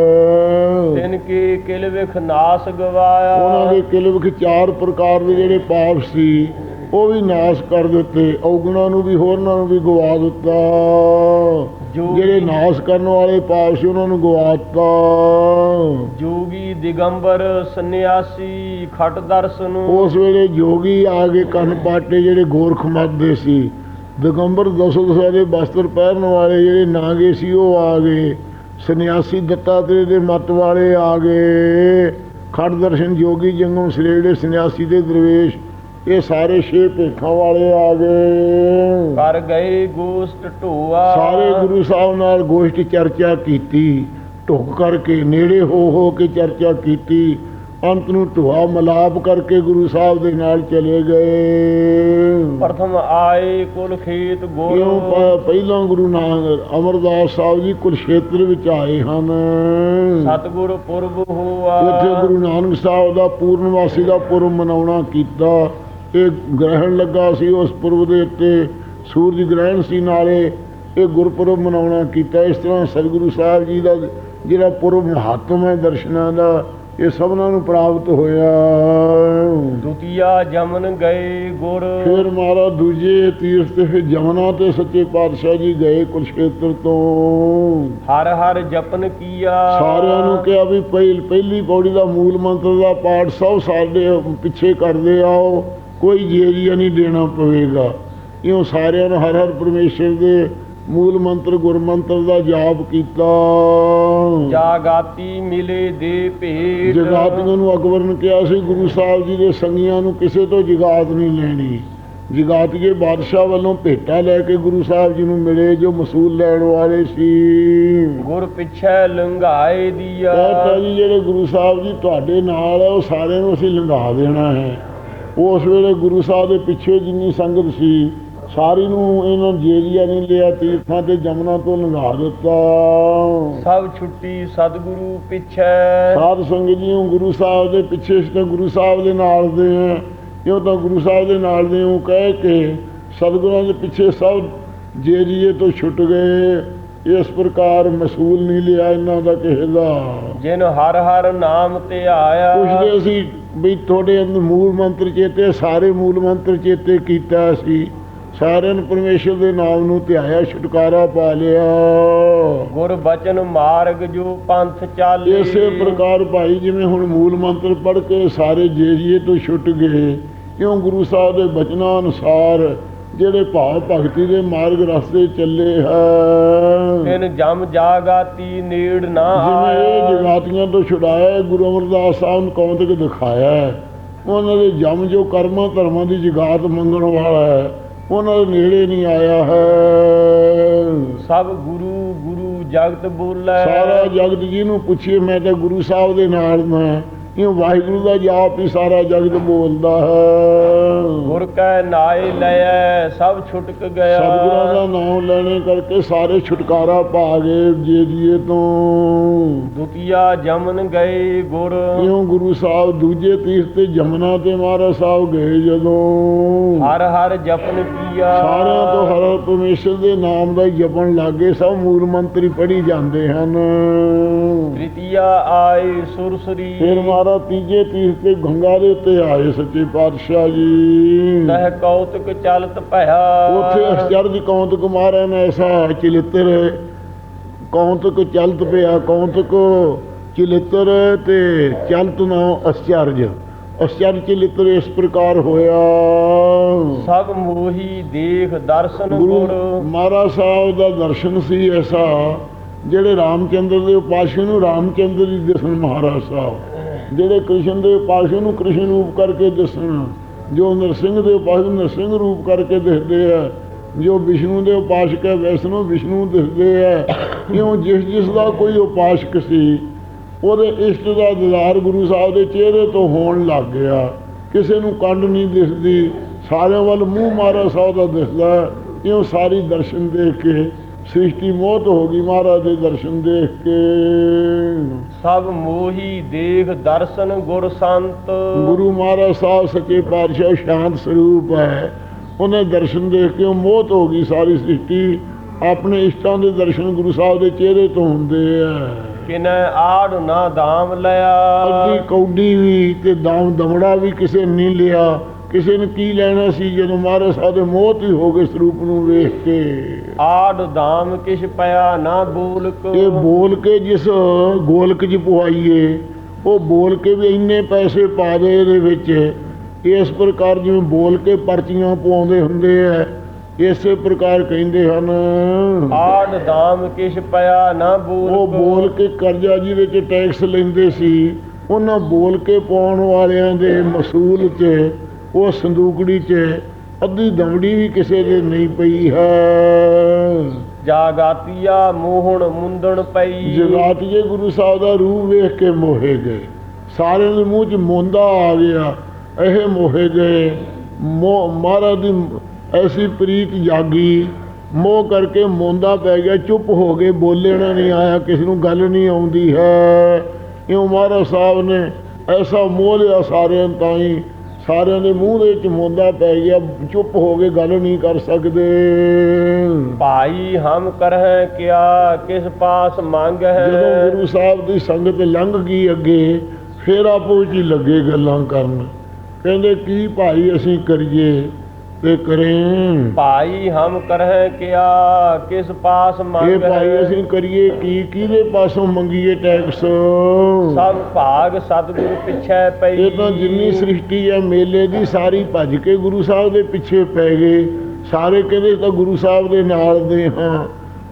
ਤਿਨ ਕੀ ਕਿਲ ਵਿਖ ਨਾਸ ਗਵਾਇਆ। ਉਹਨਾਂ ਦੇ ਕਿਲ ਵਿਖ ਚਾਰ ਪ੍ਰਕਾਰ ਦੇ ਜਿਹੜੇ ਪਾਪ ਸੀ ਉਹ ਵੀ ਨਾਸ਼ ਕਰ ਦਿੱਤੇ ਔਗਣਾ ਨੂੰ ਵੀ ਹੋਰਨਾਂ ਨੂੰ ਵੀ ਗਵਾ ਦਿੱਤਾ। ਜਿਹੜੇ ਨਾਸ਼ ਕਰਨ ਵਾਲੇ ਪਾਪ ਸੀ ਉਹਨਾਂ ਨੂੰ ਗਵਾਤਾ। ਜੋਗੀ ਦਿਗੰਬਰ ਸੰਨਿਆਸੀ ਖਟ ਦਰਸ਼ਨ ਉਸ ਵੇਲੇ ਜੋਗੀ ਆ ਗਏ ਕੰਨ ਪਾਟੇ ਜਿਹੜੇ ਗੋਰਖ ਮਤ ਦੇ ਸੀ। ਦਿਗੰਬਰ ਦਸੋ ਦਸਾਂ ਦੇ ਬਸਤਰ ਪਹਿਰਨ ਵਾਲੇ ਜਿਹੜੇ ਨਾਗੇ ਸੀ ਉਹ ਆ ਗਏ। ਸੰਨਿਆਸੀ ਦੱਤਾਤਰੇ ਦੇ ਮਤ ਵਾਲੇ ਆ ਗਏ। ਖੜ ਦਰਸ਼ਨ ਜੋਗੀ ਜੰਗਮ ਸ੍ਰੇੜੇ ਸੰਨਿਆਸੀ ਦੇ ਦਰਵੇਸ਼ ਇਹ ਸਾਰੇ ਛੇ ਭੇਖਾਂ ਵਾਲੇ ਆ ਗਏ। ਕਰ ਗਏ ਗੋਸ਼ਟ ਢੋਆ। ਸਾਰੇ ਗੁਰੂ ਸਾਹਿਬ ਨਾਲ ਗੋਸ਼ਟ ਚਰਚਾ ਕੀਤੀ। ਢੁੱਕ ਕਰਕੇ ਨੇੜੇ ਹੋ ਹੋ ਕੇ ਚਰਚਾ ਕੀਤੀ। ਅੰਤ ਨੂੰ ਢੁਆ ਮਲਾਪ ਕਰਕੇ ਗੁਰੂ ਸਾਹਿਬ ਦੇ ਨਾਲ ਚਲੇ ਗਏ। ਪ੍ਰਥਮ ਆਏ ਕੁਲ ਖੇਤ ਗੁਰ। ਪਹਿਲਾਂ ਗੁਰੂ ਨਾਨਕ ਅਮਰਦਾਸ ਸਾਹਿਬ ਜੀ ਕੁਰਸ਼ੇਤਰ ਵਿੱਚ ਆਏ ਹਨ। ਸਤਗੁਰ ਪੁਰਬ ਹੋਆ। ਇੱਥੇ ਗੁਰੂ ਨਾਨਕ ਸਾਹਿਬ ਦਾ ਪੂਰਨਵਾਸੀ ਦਾ ਪੁਰਬ ਮਨਾਉਣਾ ਕੀਤਾ। ਇਹ ਗ੍ਰਹਿਣ ਲੱਗਾ ਸੀ ਉਸ ਪੁਰਬ ਦੇ ਉੱਤੇ ਸੂਰਜ ਗ੍ਰਹਿਣ ਸੀ ਨਾਲੇ ਇਹ ਗੁਰਪੁਰਬ ਮਨਾਉਣਾ ਕੀਤਾ। ਇਸ ਤਰ੍ਹਾਂ ਸਤਿਗੁਰੂ ਸਾਹਿਬ ਜੀ ਦਾ ਜਿਹੜਾ ਪੁਰਬ ਮਹਾਤਮ ਹੈ ਦਰਸ਼ਨਾਂ ਦਾ ਇਹ ਸਭਨਾਂ ਨੂੰ ਪ੍ਰਾਪਤ ਹੋਇਆ। ਦੁਤੀਆ ਜਮਨ ਗਏ ਗੁਰ। ਫਿਰ ਮਾਰਾ ਦੂਜੇ ਤੀਰਥ ਤੇ ਫਿਰ ਜਮਨਾ ਤੇ ਸੱਚੇ ਪਾਤਸ਼ਾਹ ਜੀ ਗਏ ਕੁਲਸ਼ੇਤਰ ਤੋਂ। ਹਰ ਹਰ ਜਪਨ ਕੀਆ। ਸਾਰਿਆਂ ਨੂੰ ਕਿਹਾ ਵੀ ਪਹਿਲ ਪਹਿਲੀ ਪੌੜੀ ਦਾ ਮੂਲ ਮੰਤਰ ਦਾ ਪਾਠ ਸਭ ਸਾਡੇ ਪਿੱਛੇ ਕਰਦੇ ਆਓ। ਕੋਈ ਜੇਰੀਆ ਨਹੀਂ ਦੇਣਾ ਪਵੇਗਾ। ਇਉਂ ਸਾਰਿਆਂ ਨੇ ਹਰ ਹਰ ਪਰਮੇਸ਼ਰ ਦੇ ਮੂਲ ਮੰਤਰ ਗੁਰਮੰਤਰ ਦਾ ਜਾਪ ਕੀਤਾ। ਜਾਗਾਤੀ ਮਿਲੇ ਦੇ ਭੇਟ। ਜਗਾਤੀਆਂ ਨੂੰ ਅਕਬਰ ਨੇ ਕਿਹਾ ਸੀ ਗੁਰੂ ਸਾਹਿਬ ਜੀ ਦੇ ਸੰਗੀਆਂ ਨੂੰ ਕਿਸੇ ਤੋਂ ਜਗਾਤ ਨਹੀਂ ਲੈਣੀ। ਜਗਾਤੀਏ ਬਾਦਸ਼ਾਹ ਵੱਲੋਂ ਭੇਟਾ ਲੈ ਕੇ ਗੁਰੂ ਸਾਹਿਬ ਜੀ ਨੂੰ ਮਿਲੇ ਜੋ ਮਸੂਲ ਲੈਣ ਵਾਲੇ ਸੀ। ਗੁਰ ਪਿਛੈ ਲੰਘਾਏ ਦੀਆ। ਕਹਤਾ ਜੀ ਜਿਹੜੇ ਗੁਰੂ ਸਾਹਿਬ ਜੀ ਤੁਹਾਡੇ ਨਾਲ ਹੈ ਉਹ ਸਾਰਿਆਂ ਨੂੰ ਅਸੀਂ ਲੰਘਾ ਦੇਣਾ ਹੈ। ਉਸ ਵੇਲੇ ਗੁਰੂ ਸਾਹਿਬ ਦੇ ਪਿੱਛੇ ਜਿੰਨੀ ਸੰਗਤ ਸੀ ਸਾਰੀ ਨੂੰ ਇਹਨਾਂ ਜੇਰੀਆ ਨਹੀਂ ਲਿਆ ਤੀਰਥਾਂ ਤੇ ਜਮਨਾ ਤੋਂ ਲੰਘਾ ਦਿੱਤਾ। ਸਭ ਛੁੱਟੀ ਸਤਗੁਰੂ ਪਿਛੈ। ਸਾਧ ਸੰਗਤ ਜੀ ਗੁਰੂ ਸਾਹਿਬ ਦੇ ਪਿੱਛੇ ਤਾਂ ਗੁਰੂ ਸਾਹਿਬ ਦੇ ਨਾਲ ਦੇ ਆ ਕਿਉਂ ਤਾਂ ਗੁਰੂ ਸਾਹਿਬ ਦੇ ਨਾਲ ਦੇ ਉਹ ਕਹਿ ਕੇ ਸਤਿਗੁਰਾਂ ਦੇ ਪਿੱਛੇ ਸਭ ਜੇਰੀਏ ਤੋਂ ਛੁੱਟ ਗਏ। ਇਸ ਪ੍ਰਕਾਰ ਮਸੂਲ ਨਹੀਂ ਲਿਆ ਇਹਨਾਂ ਦਾ ਕਿਸੇ ਦਾ। ਜਿਨ ਹਰ ਹਰ ਨਾਮ ਤੇ ਆਇਆ। ਪੁੱਛਦੇ ਸੀ ਵੀ ਤੁਹਾਡੇ ਅੰਦਰ ਮੂਲ ਮੰਤਰ ਚੇਤੇ ਸਾਰੇ ਮੂਲ ਮੰਤਰ ਚੇਤੇ ਕੀਤਾ ਸੀ। ਸਾਰਿਆਂ ਨੇ ਪਰਮੇਸ਼ਰ ਦੇ ਨਾਮ ਨੂੰ ਧਿਆਇਆ ਛੁਟਕਾਰਾ ਪਾ ਲਿਆ। ਗੁਰ ਬਚਨ ਮਾਰਗ ਜੋ ਪੰਥ ਚਾਲੇ। ਇਸੇ ਪ੍ਰਕਾਰ ਭਾਈ ਜਿਵੇਂ ਹੁਣ ਮੂਲ ਮੰਤਰ ਪੜ੍ਹ ਕੇ ਸਾਰੇ ਜੇਜੀਏ ਤੋਂ ਛੁੱਟ ਗਏ ਕਿਉਂ ਗੁਰੂ ਸਾਹਿਬ ਦੇ ਬਚਨਾਂ ਅਨੁਸਾਰ ਜਿਹੜੇ ਭਾਵ ਭਗਤੀ ਦੇ ਮਾਰਗ ਰਸਤੇ ਚੱਲੇ ਹੈ ਤਿਨ ਜਮ ਜਾਗਾਤੀ ਨੇੜ ਨਾ ਜਿਵੇਂ ਆਇਆ। ਜਗਾਤੀਆਂ ਤੋਂ ਛੁਡਾਇਆ ਗੁਰੂ ਅਮਰਦਾਸ ਸਾਹਿਬ ਨੂੰ ਕੌਮ ਤੱਕ ਦਿਖਾਇਆ। ਉਹਨਾਂ ਦੇ ਜਮ ਜੋ ਕਰਮਾਂ ਧਰਮਾਂ ਦੀ ਜਗਾਤ ਮੰਗਣ ਵਾਲਾ ਹੈ ਉਹਨਾਂ ਦੇ ਨੇੜੇ ਨਹੀਂ ਆਇਆ ਹੈ। ਸਭ ਗੁਰੂ ਗੁਰੂ ਜਗਤ ਬੋਲੇ। ਸਾਰਾ ਜਗਤ ਜਿਹਨੂੰ ਪੁੱਛੀਏ ਮੈਂ ਤਾਂ ਗੁਰੂ ਸਾਹਿਬ ਦੇ ਨਾਲ ਮੈਂ। ਇਹ ਵਾਹਿਗੁਰੂ ਦਾ ਜਾਪ ਹੀ ਸਾਰਾ ਜਗਤ ਬੋਲਦਾ ਹੈ। ਗੁਰ ਕੈ ਨਾਏ ਲਇਐ ਸਭ ਛੁਟਕ ਗਿਆ। ਸਤਿਗੁਰਾਂ ਦਾ ਨਾਮ ਲੈਣੇ ਕਰਕੇ ਸਾਰੇ ਛੁਟਕਾਰਾ ਪਾ ਗਏ ਜੇ ਦੀਏ ਤੋਂ। ਦੁਤੀਆ ਜਮਨ ਗਏ ਗੁਰ। ਇਉਂ ਗੁਰੂ ਸਾਹਿਬ ਦੂਜੇ ਤੀਰਥ ਤੇ ਜਮਨਾ ਤੇ ਮਹਾਰਾਜ ਸਾਹਿਬ ਗਏ ਜਦੋਂ। ਹਰ ਹਰ ਜਪਨ ਕੀਆ। ਸਾਰਿਆਂ ਤੋਂ ਹਰ ਪਰਮੇਸ਼ਰ ਦੇ ਨਾਮ ਦਾ ਜਪਣ ਲੱਗੇ ਸਭ ਮੂਲ ਮੰਤਰੀ ਪੜ੍ਹੀ ਜਾਂਦੇ ਹਨ। ਤ੍ਰਿਤੀਆ ਆਏ ਸੁਰਸਰੀ। ਫਿਰ ਮਹਾਰਾਜ ਤੀਜੇ ਤੀਰਥ ਤੇ ਗੰਗਾ ਦੇ ਉੱਤੇ ਆਏ ਸੱਚੇ ਪਾਤਸ਼ਾਹ ਜੀ। ਤਹ ਕੌਤਕ ਚਲਤ ਭਇਆ। ਉੱਥੇ ਅਚਰਜ ਕੌਂਤਕ ਮਹਾਰਾਜ ਨੇ ਐਸਾ ਚਲਿੱਤਰ। ਕੌਂਤਕ ਚਲਤ ਪਿਆ ਕੌਂਤਕ ਚਲਿੱਤਰ ਤੇ ਚਲਤ ਨਾਮ ਅਚਰਜ ਅਚਰਜ ਚਲਿੱਤਰ ਇਸ ਪ੍ਰਕਾਰ ਹੋਇਆ। ਸਭ ਮੋਹੀ ਦੇਖ ਦਰਸ਼ਨ ਗੁਰੂ ਗੁਰ। ਮਹਾਰਾਜ ਸਾਹਿਬ ਦਾ ਦਰਸ਼ਨ ਸੀ ਐਸਾ। ਜਿਹੜੇ ਰਾਮਚੰਦਰ ਦੇ ਉਪਾਸ਼ਕ ਨੂੰ ਰਾਮਚੰਦਰ ਜੀ ਦੱਸਣ ਮਹਾਰਾਜ ਸਾਹਿਬ, ਜਿਹੜੇ ਕ੍ਰਿਸ਼ਨ ਦੇ ਉਪਾਸ਼ਕ ਨੂੰ ਕ੍ਰਿਸ਼ਨ ਰੂਪ ਕਰਕੇ ਦੱਸਣ, ਜੋ ਨਰਸਿੰਘ ਦੇ ਉਪਾਸ਼ਕ ਨਰਸਿੰਘ ਰੂਪ ਕਰਕੇ ਦਿਖਦੇ ਆ, ਜੋ ਵਿਸ਼ਨੂੰ ਦੇ ਉਪਾਸ਼ਕ ਹੈ ਵੈਸ਼ਨੋ ਵਿਸ਼ਨੂੰ ਦਿਖਦੇ ਆ, ਕਿਉਂ ਜਿਸ ਜਿਸ ਦਾ ਕੋਈ ਉਪਾਸ਼ਕ ਸੀ, ਉਹਦੇ ਇਸ਼ਟ ਦਾ ਦਿਦਾਰ ਗੁਰੂ ਸਾਹਿਬ ਦੇ ਚਿਹਰੇ ਤੋਂ ਹੋਣ ਲੱਗ ਗਿਆ, ਕਿਸੇ ਨੂੰ ਕੰਡ ਨਹੀਂ ਦਿਸਦੀ, ਸਾਰਿਆਂ ਵੱਲ ਮੂੰਹ ਮਾਰਾ ਸਾਹਿਬ ਦਾ ਦਿਸਦਾ ਇਉਂ ਸਾਰੀ ਦਰਸ਼ਨ ਦੇਖ ਕੇ ਸ੍ਰਿਸ਼ਟੀ ਮੋਹਤ ਹੋ ਗਈ ਮਹਾਰਾਜ ਦੇ ਦਰਸ਼ਨ ਦੇਖ ਕੇ। ਸਭ ਮੋਹੀ ਦੇਖ ਦਰਸ਼ਨ ਗੁਰ ਸੰਤ। ਗੁਰੂ ਮਹਾਰਾਜ ਸਾਹਿਬ ਸੱਚੇ ਪਾਤਸ਼ਾਹ ਸ਼ਾਂਤ ਸਰੂਪ ਹੈ। ਉਹਨੇ ਦਰਸ਼ਨ ਦੇਖ ਕੇ ਮੋਹਤ ਹੋ ਗਈ ਸਾਰੀ ਸ੍ਰਿਸ਼ਟੀ। ਆਪਣੇ ਇਸ਼ਟਾਂ ਦੇ ਦਰਸ਼ਨ ਗੁਰੂ ਸਾਹਿਬ ਦੇ ਚਿਹਰੇ ਤੋਂ ਹੁੰਦੇ ਆ। ਕਿਨੈ ਆੜ ਨਾ ਦਾਮ ਲਿਆ। ਅੱਧੀ ਕੌਡੀ ਵੀ ਤੇ ਦਾਮ ਦਮੜਾ ਵੀ ਕਿਸੇ ਨਹੀਂ ਲਿਆ। ਕਿਸੇ ਨੇ ਕੀ ਲੈਣਾ ਸੀ ਜਦੋਂ ਮਹਾਰਾਜ ਸਾਹਿਬ ਦੇ ਮੋਹਤ ਹੀ ਹੋ ਗਏ ਸਰੂਪ ਨੂੰ ਵੇਖ ਕੇ? ਆੜ ਦਾਮ ਕਿਛ ਪਿਆ ਨਾ ਬੋਲਕ ਇਹ ਬੋਲ ਕੇ ਜਿਸ ਗੋਲਕ 'ਚ ਪੁਆਈਏ ਉਹ ਬੋਲ ਕੇ ਵੀ ਇੰਨੇ ਪੈਸੇ ਪਾ ਦੇ ਇਹਦੇ ਵਿੱਚ। ਇਸ ਪ੍ਰਕਾਰ ਜਿਵੇਂ ਬੋਲ ਕੇ ਪਰਚੀਆਂ ਪਵਾਉਂਦੇ ਹੁੰਦੇ ਆ ਇਸੇ ਪ੍ਰਕਾਰ ਕਹਿੰਦੇ ਹਨ। ਆੜ ਦਾਮ ਕਿਛ ਪਿਆ ਨਾ ਬੋਲਕ ਉਹ ਬੋਲ ਕੇ ਕਰਜ਼ਾ ਜਿਹਦੇ 'ਚ ਟੈਕਸ ਲੈਂਦੇ ਸੀ ਉਹਨਾਂ ਬੋਲ ਕੇ ਪਾਉਣ ਵਾਲਿਆਂ ਦੇ ਮਸੂਲ 'ਚ ਉਹ ਸੰਦੂਕੜੀ 'ਚ ਅੱਧੀ ਦਮੜੀ ਵੀ ਕਿਸੇ ਦੇ ਨਹੀਂ ਪਈ ਹੈ। ਜਾਗਾਤੀਆ ਮੋਹਣ ਮੁੰਦਣ ਪਈ। ਜਗਾਤ ਜੇ ਗੁਰੂ ਸਾਹਿਬ ਦਾ ਰੂਪ ਵੇਖ ਕੇ ਮੋਹੇ ਗਏ। ਸਾਰਿਆਂ ਦੇ ਮੂੰਹ 'ਚ ਮੋਂਦਾ ਆ ਗਿਆ। ਇਹ ਮੋਹੇ ਗਏ। ਮੋਹ ਮਹਾਰਾਜ ਦੀ ਐਸੀ ਪ੍ਰੀਤ ਜਾਗੀ। ਮੋਹ ਕਰਕੇ ਮੋਂਦਾ ਪੈ ਗਿਆ। ਚੁੱਪ ਹੋ ਗਏ। ਬੋਲਣਾ ਨਹੀਂ ਆਇਆ। ਕਿਸੇ ਨੂੰ ਗੱਲ ਨਹੀਂ ਆਉਂਦੀ ਹੈ। ਇਉਂ ਮਹਾਰਾਜ ਸਾਹਿਬ ਨੇ ਐਸਾ ਮੋਹ ਲਿਆ ਸਾਰਿਆਂ ਤਾਈਂ। ਸਾਰਿਆਂ ਦੇ ਮੂੰਹ ਦੇ ਵਿੱਚ ਮੋਂਦਾ ਪੈ ਗਿਆ ਚੁੱਪ ਹੋ ਗਏ ਗੱਲ ਨਹੀਂ ਕਰ ਸਕਦੇ। ਭਾਈ ਹਮ ਕਰਹਿ ਕਿਆ ਕਿਸ ਪਾਸ ਮੰਗ ਜਦੋਂ ਹੈ ਗੁਰੂ ਸਾਹਿਬ ਦੀ ਸੰਗਤ ਲੰਘ ਗਈ ਅੱਗੇ ਫਿਰ ਆਪੋ ਵਿੱਚ ਹੀ ਲੱਗੇ ਗੱਲਾਂ ਕਰਨ। ਕਹਿੰਦੇ ਕੀ ਭਾਈ ਅਸੀਂ ਕਰੀਏ? ਤੇ ਕਰੇ। ਭਾਈ ਹਮ ਕਰਹਿ ਕਿਆ ਕਿਸ ਪਾਸ ਇਹ ਮੰਗ ਭਾਈ ਹੈ? ਅਸੀਂ ਕਰੀਏ ਕੀ ਕਿਹਦੇ ਪਾਸੋਂ ਮੰਗੀਏ ਟੈਕਸ? ਸਭ ਭਾਗ ਸਤਿਗੁਰ ਪਿਛੈ ਪਈ। ਇਹ ਤਾਂ ਜਿੰਨੀ ਸ੍ਰਿਸ਼ਟੀ ਹੈ ਮੇਲੇ ਦੀ ਸਾਰੀ ਭੱਜ ਕੇ ਗੁਰੂ ਸਾਹਿਬ ਦੇ ਪਿੱਛੇ ਪੈ ਗਏ। ਸਾਰੇ ਕਹਿੰਦੇ ਤਾਂ ਗੁਰੂ ਸਾਹਿਬ ਦੇ ਨਾਲ ਦੇ ਹਾਂ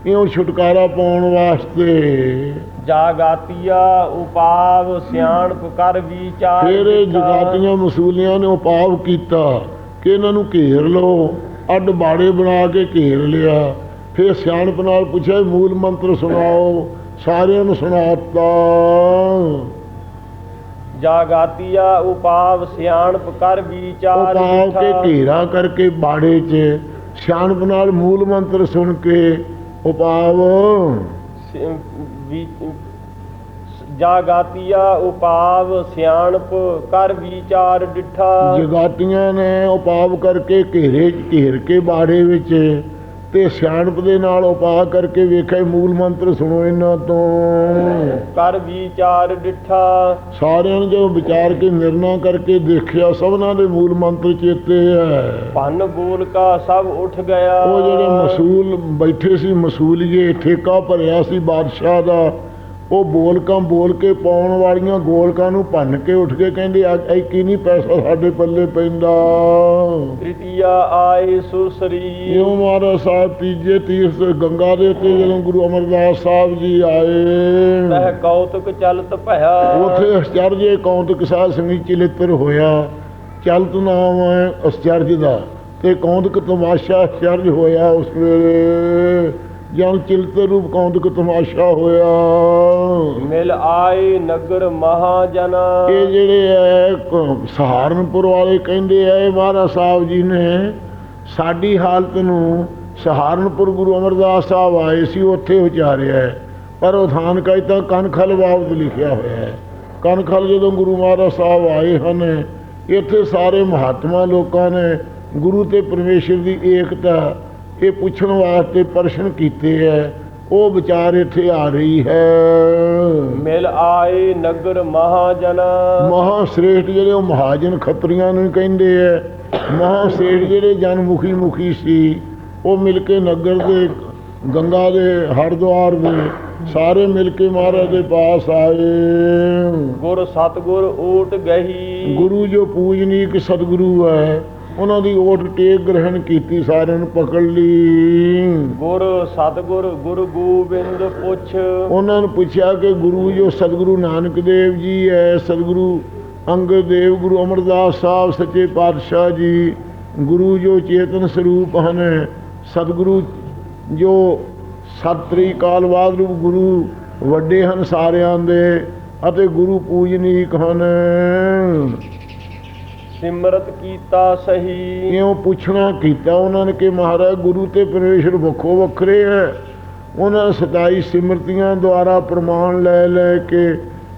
ਇਉਂ ਛੁਟਕਾਰਾ ਪਾਉਣ ਵਾਸਤੇ। ਜਾਗਾਤੀਆ ਉਪਾਵ ਸਿਆਣਪ ਕਰ ਵਿਚਾਰ ਫਿਰ ਇਹ। ਜਗਾਤੀਆਂ ਮਸੂਲੀਆਂ ਨੇ ਉਪਾਵ ਕੀਤਾ। ਕਿ ਇਹਨਾਂ ਨੂੰ ਘੇਰ ਲਓ। ਅੱਡ ਬਾੜੇ ਬਣਾ ਕੇ ਘੇਰ ਲਿਆ। ਫਿਰ ਸਿਆਣਪ ਨਾਲ ਪੁੱਛਿਆ ਮੂਲ ਮੰਤਰ ਸੁਣਾਓ ਸਾਰਿਆਂ ਨੂੰ ਸੁਣਾਤਾ। ਜਾਗਾਤੀਆ ਉਪਾਵ ਸਿਆਣਪ ਕਰ ਵਿਚਾਰ ਉਪਾਵ ਕੇ। ਘੇਰਾ ਕਰਕੇ ਬਾੜੇ 'ਚ ਸਿਆਣਪ ਨਾਲ ਮੂਲ ਮੰਤਰ ਸੁਣ ਕੇ ਉਪਾਵ। ਜਾਗਾਤੀਆ ਉਪਾਵ ਸਿਆਣਪ ਕਰ ਵਿਚਾਰ ਡਿਠਾ। ਜਗਾਤੀਆਂ ਨੇ ਉਪਾਵ ਕਰਕੇ ਘੇਰੇ ਘੇਰ ਕੇ ਬਾੜੇ ਵਿੱਚ ਤੇ ਸਿਆਣਪ ਦੇ ਨਾਲ ਉਪਾਅ ਕਰਕੇ ਵੇਖਿਆ ਮੂਲ ਮੰਤਰ ਸੁਣੋ ਇਹਨਾਂ ਤੋਂ। ਕਰ ਵਿਚਾਰ ਡਿਠਾ। ਸਾਰਿਆਂ ਨੇ ਜਦੋਂ ਵਿਚਾਰ ਕੇ ਨਿਰਣਾ ਕਰਕੇ ਦੇਖਿਆ ਸਭਨਾਂ ਦੇ ਮੂਲ ਮੰਤਰ ਚੇਤੇ ਹੈ। ਭੰਨ ਬੋਲ ਕਾ ਸਭ ਉੱਠ ਗਿਆ। ਉਹ ਜਿਹੜੇ ਮਸੂਲ ਬੈਠੇ ਸੀ ਮਸੂਲੀਏ ਠੇਕਾ ਭਰਿਆ ਸੀ ਬਾਦਸ਼ਾਹ ਦਾ ਉਹ ਬੋਲਕਾਂ ਬੋਲ ਕੇ ਪਾਉਣ ਵਾਲੀਆਂ ਗੋਲਕਾਂ ਨੂੰ ਭੰਨ ਕੇ ਉੱਠ ਕੇ ਕਹਿੰਦੇ ਅੱਜ ਐਕੀ ਨਹੀਂ ਪੈਸਾ ਸਾਡੇ ਪੱਲੇ ਪੈਂਦਾ। ਤ੍ਰਿਤੀਆ ਆਏ ਸੁਸਰੀ ਇਉਂ ਮਹਾਰਾਜ ਸਾਹਿਬ ਤੀਜੇ ਤੀਰਥ ਗੰਗਾ ਦੇ ਉੱਤੇ ਜਦੋਂ ਗੁਰੂ ਅਮਰਦਾਸ ਸਾਹਿਬ ਜੀ ਆਏ। ਤਹ ਕੌਤਕ ਚਲਤ ਭਇਆ। ਉਥੇ ਅਸਚਰਜ ਕੌਂਤਕ ਸਾਧ ਸੰਗੀ ਚਿਲਿੱਤਰ ਹੋਇਆ। ਚਲਤ ਨਾਮ ਹੈ ਅਸਚਰਜ ਦਾ। ਤੇ ਕੌਂਤਕ ਤਮਾਸ਼ਾ ਅਸਚਰਜ ਹੋਇਆ ਉਸ ਵੇਲੇ। ਜਨ ਚਿਲਤ ਰੂਪ ਕੌਂਦਕ ਤਮਾਸ਼ਾ ਹੋਇਆ। ਮਿਲ ਆਏ ਨਗਰ ਮਹਾਜਨ। ਇਹ ਜਿਹੜੇ ਐ ਸਹਾਰਨਪੁਰ ਵਾਲੇ ਕਹਿੰਦੇ ਐ ਮਹਾਰਾਜ ਸਾਹਿਬ ਜੀ ਨੇ ਸਾਡੀ ਹਾਲਤ ਨੂੰ ਸਹਾਰਨਪੁਰ ਗੁਰੂ ਅਮਰਦਾਸ ਸਾਹਿਬ ਆਏ ਸੀ ਉੱਥੇ ਵਿਚਾਰਿਆ ਹੈ। ਪਰ ਉਹ ਥਾਨ ਕਾ ਤਾਂ ਕਨਖਲ ਬਾਬਤ ਲਿਖਿਆ ਹੋਇਆ ਹੈ ਕਨਖਲ ਜਦੋਂ ਗੁਰੂ ਮਹਾਰਾਜ ਸਾਹਿਬ ਆਏ ਹਨ ਇੱਥੇ ਸਾਰੇ ਮਹਾਤਮਾ ਲੋਕਾਂ ਨੇ ਗੁਰੂ ਤੇ ਪਰਮੇਸ਼ਰ ਦੀ ਏਕਤਾ ਇਹ ਪੁੱਛਣ ਵਾਸਤੇ ਪ੍ਰਸ਼ਨ ਕੀਤੇ ਹੈ ਉਹ ਵਿਚਾਰ ਇੱਥੇ ਆ ਰਹੀ ਹੈ। ਮਿਲ ਆਏ ਨਗਰ ਮਹਾਜਨ। ਮਹਾ ਸ੍ਰੇਸ਼ਟ ਜਿਹੜੇ ਉਹ ਮਹਾਜਨ ਖੱਤਰੀਆਂ ਨੂੰ ਕਹਿੰਦੇ ਐ। ਮਹਾ ਸ੍ਰੇਸ਼ਟ ਜਿਹੜੇ ਜਨਮੁਖੀ ਮੁਖੀ ਸੀ ਉਹ ਮਿਲ ਕੇ ਨਗਰ ਦੇ ਗੰਗਾ ਦੇ ਹਰਦੁਆਰ ਦੇ ਸਾਰੇ ਮਿਲ ਕੇ ਮਹਾਰਾਜ ਦੇ ਪਾਸ ਆਏ। ਗੁਰ ਸਤਗੁਰ ਓਟ ਗਹੀ। ਗੁਰੂ ਜੋ ਪੂਜਨੀਕ ਸਤਿਗੁਰੂ ਹੈ ਉਹਨਾਂ ਦੀ ਓਟ ਟੇਕ ਗ੍ਰਹਿਣ ਕੀਤੀ ਸਾਰਿਆਂ ਨੂੰ ਪਕੜ ਲਈ। ਗੁਰ ਸਤਗੁਰ ਗੁਰ ਗੋਬਿੰਦ ਪੁੱਛ। ਉਹਨਾਂ ਨੂੰ ਪੁੱਛਿਆ ਕਿ ਗੁਰੂ ਜੋ ਸਤਿਗੁਰੂ ਨਾਨਕ ਦੇਵ ਜੀ ਹੈ ਸਤਿਗੁਰੂ ਅੰਗਦ ਦੇਵ ਗੁਰੂ ਅਮਰਦਾਸ ਸਾਹਿਬ ਸੱਚੇ ਪਾਤਸ਼ਾਹ ਜੀ ਗੁਰੂ ਜੋ ਚੇਤਨ ਸਰੂਪ ਹਨ ਸਤਿਗੁਰੂ ਜੋ ਸਤਰੀ ਕਾਲ ਬਾਦ ਰੂਪ ਗੁਰੂ ਵੱਡੇ ਹਨ ਸਾਰਿਆਂ ਦੇ ਅਤੇ ਗੁਰੂ ਪੂਜਨੀਕ ਹਨ। ਸਿਮਰਤ ਕੀਤਾ ਸਹੀ। ਇਉਂ ਪੁੱਛਣਾ ਕੀਤਾ ਉਹਨਾਂ ਨੇ ਕਿ ਮਹਾਰਾਜ ਗੁਰੂ ਤੇ ਪਰਮੇਸ਼ਰ ਵੱਖੋ ਵੱਖਰੇ ਹੈ। ਉਹਨਾਂ 27 ਸਿਮਰਤੀਆਂ ਦੁਆਰਾ ਪ੍ਰਮਾਣ ਲੈ ਲੈ ਕੇ